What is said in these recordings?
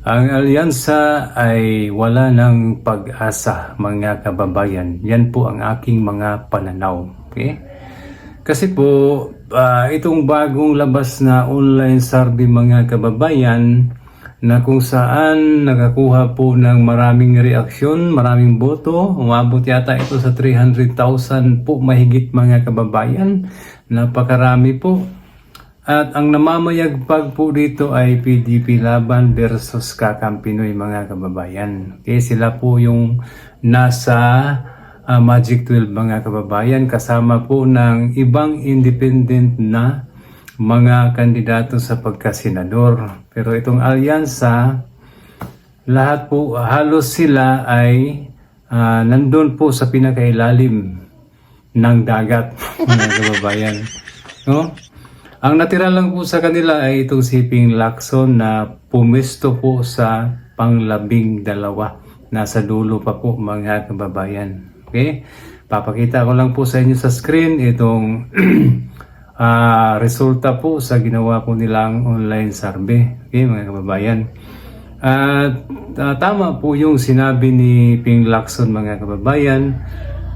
Ang alyansa ay wala ng pag-asa mga kababayan. Yan po ang aking mga pananaw. Okay? Kasi po, ah, itong bagong labas na online survey mga kababayan na kung saan nakakuha po ng maraming reaksyon, maraming boto, umabot yata ito sa 300,000 po mahigit mga kababayan. Napakarami po. At ang namamayagpag po dito ay PDP Laban versus Kakang Pinoy mga kababayan. Okay, sila po yung nasa ah, Magic 12 mga kababayan kasama po ng ibang independent na mga kandidato sa pagkasenador. Pero itong alyansa, lahat po, halos sila ay ah, nandun po sa pinakailalim ng dagat mga kababayan. No? Ang natira lang po sa kanila ay itong si Ping Lacson na pumesto po sa panglabing dalawa. Nasa dulo pa po mga kababayan. Okay? Papakita ko lang po sa inyo sa screen itong ah, resulta po sa ginawa po nilang online survey. Okay mga kababayan. At ah, tama po yung sinabi ni Ping Lacson mga kababayan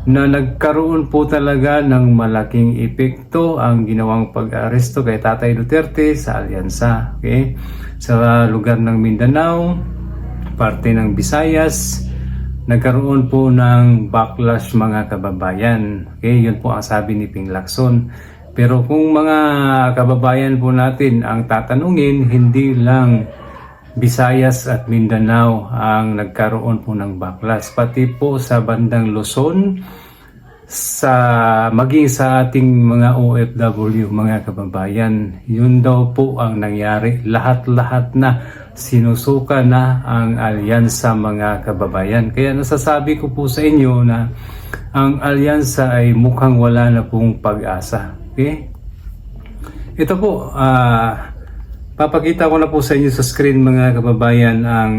na nagkaroon po talaga ng malaking epekto ang ginawang pag-aresto kay Tatay Duterte sa alyansa. Okay? Sa lugar ng Mindanao, parte ng Visayas, nagkaroon po ng backlash mga kababayan. Okay? Yun po ang sabi ni Ping Lacson. Pero kung mga kababayan po natin ang tatanungin, hindi lang Visayas at Mindanao ang nagkaroon po ng backlash. Pati po sa bandang Luzon, sa maging sa ating mga OFW, mga kababayan, yun daw po ang nangyari. Lahat-lahat na sinusuka na ang alyansa mga kababayan. Kaya nasasabi ko po sa inyo na ang alyansa ay mukhang wala na pong pag-asa. Okay? Ito po, ah Papakita ko na po sa inyo sa screen mga kababayan ang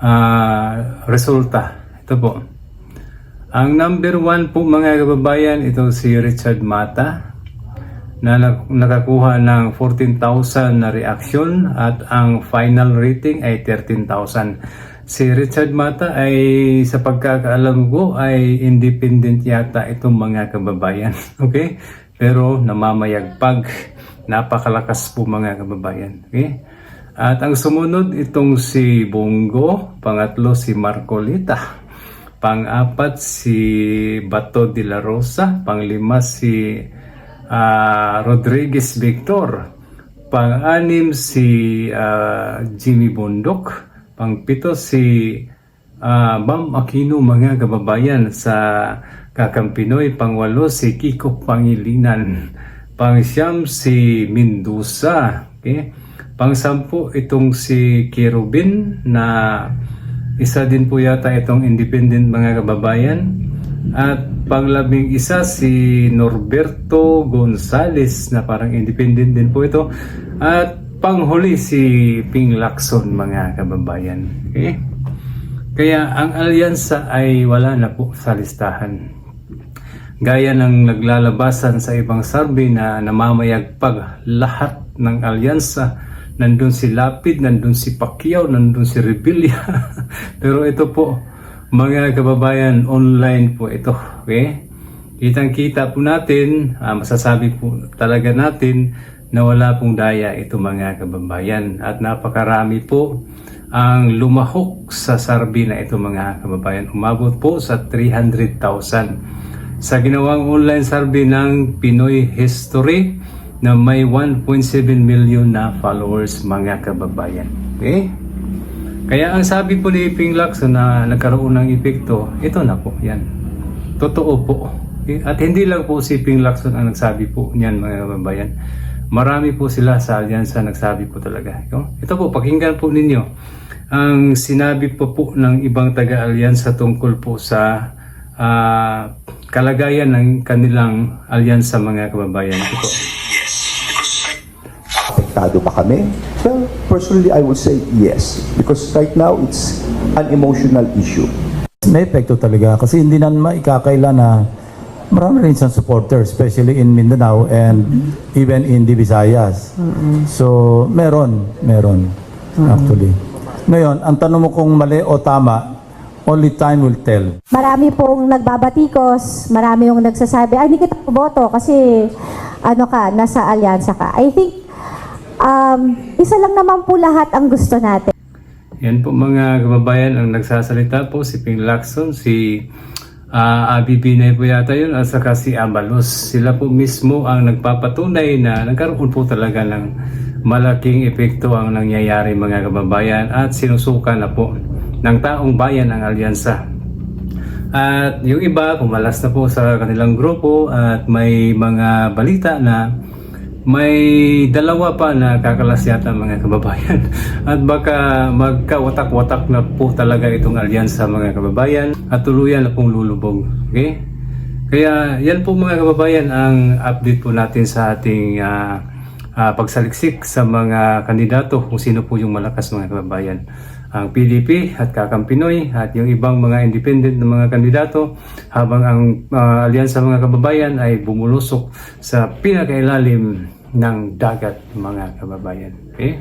ah, resulta. Ito po. Ang number one po mga kababayan, ito si Richard Mata na nak- nakakuha ng 14,000 na reaction at ang final rating ay 13,000. Si Richard Mata ay sa pagkakaalam ko ay independent yata itong mga kababayan. Okay? Pero namamayagpag. Napakalakas po mga kababayan. Okay? At ang sumunod itong si Bongo, pangatlo si Marcolita, pang-apat si Bato de la Rosa, panglima si ah, Rodriguez Victor, pang-anim si ah, Jimmy Bondok, pang-pito si ah, Bam Aquino mga kababayan sa Kakampinoy, pangwalo si Kiko Pangilinan, pang-siyam si Mendoza, okay? pang-sampu itong si Kerubin na isa din po yata itong independent mga kababayan. At panglabing isa si Norberto Gonzales na parang independent din po ito. At panghuli si Ping Lacson mga kababayan. Okay? Kaya ang alyansa ay wala na po sa listahan. Gaya ng naglalabasan sa ibang survey na namamayagpag lahat ng alyansa, nandun si Lapid, nandun si Pacquiao, nandun si Rebilla. Pero ito po, mga kababayan, online po ito. Okay? Kitang-kita po natin, ah, masasabi po talaga natin na wala pong daya ito mga kababayan. At napakarami po ang lumahok sa survey na ito mga kababayan. Umabot po sa 300,000 sa ginawang online survey ng Pinoy History na may 1.7 million na followers mga kababayan. Okay? Kaya ang sabi po ni Ping Lacson na nagkaroon ng epekto, ito na po, yan. Totoo po. Okay? At hindi lang po si Ping Lacson ang nagsabi po niyan mga kababayan. Marami po sila sa alyansa nagsabi po talaga. Ito, po, pakinggan po ninyo ang sinabi po po ng ibang taga-alyansa tungkol po sa ah, kalagayan ng kanilang alyansa mga kababayan. Ito. apektado ba kami? Well, personally, I would say yes. Because right now, it's an emotional issue. May epekto talaga kasi hindi na maikakaila na marami rin siyang supporters, especially in Mindanao and even in the Visayas. So, meron, meron actually. Ngayon, ang tanong mo kung mali o tama, only time will tell. Marami pong nagbabatikos, marami yung nagsasabi, ay, hindi kita boto kasi ano ka, nasa alyansa ka. I think, um, isa lang naman po lahat ang gusto natin. Yan po mga kababayan ang nagsasalita po si Ping Lacson, si uh, Abi Binay po yata yun at saka si Abalos. Sila po mismo ang nagpapatunay na nagkaroon po talaga ng malaking epekto ang nangyayari mga kababayan at sinusuka na po ng taong bayan ang alyansa. At yung iba, pumalas na po sa kanilang grupo at may mga balita na may dalawa pa na kakalas yata mga kababayan. At baka magkawatak-watak na po talaga itong alyansa mga kababayan at tuluyan na pong lulubog. Okay? Kaya yan po mga kababayan ang update po natin sa ating ah, ah, pagsaliksik sa mga kandidato kung sino po yung malakas mga kababayan. Ang PDP at Kakampinoy at yung ibang mga independent na mga kandidato habang ang ah, alyansa mga kababayan ay bumulusok sa pinakailalim ng dagat mga kababayan. Okay?